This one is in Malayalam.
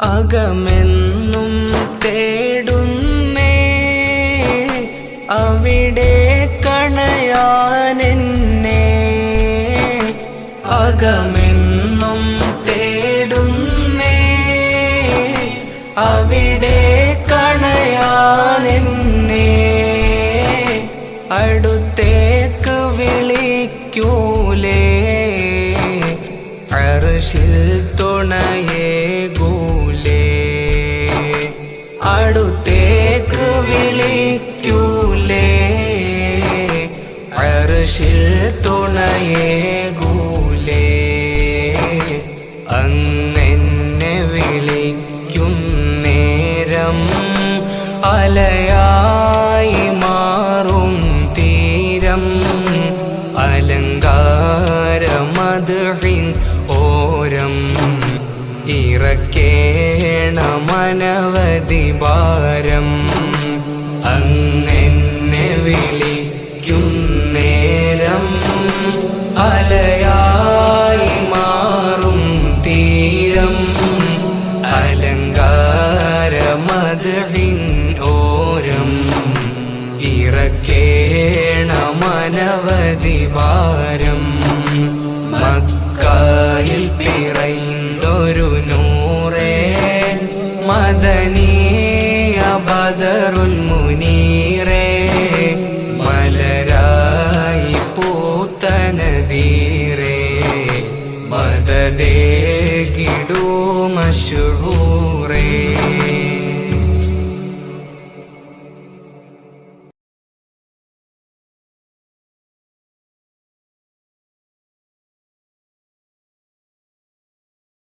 അകമെന്നും തേടുന്നേ. അവിടെ കണയാനെന്നെ അകമെന്നും തേടുന്നേ. അവിടെ കണയാനെന്നെ അടുത്തേക്ക് വിളിക്കൂലേ. അർഷിൽ തുണയേകൂലേ അർഷിൽ തുണയേകൂലേ. അങ്ങനെ വിളിക്കും നേരം അലയായി മാറും തീരം. അലങ്കാരമതിൻ ഓരം ഇറക്കേണമനവധി ഭാരം. അങ്ങനെ വിളിക്കും അലയായി മാറും തീരം. അലങ്കാരമതിൻ ഓരം. ഇറക്കേണമനവധി ഭാരം. മക്കായിൽ പിറൈന്തൊരു നൂറേ. മദനീയ ബദറുൽ മുനീറേ ذا دي مشهورين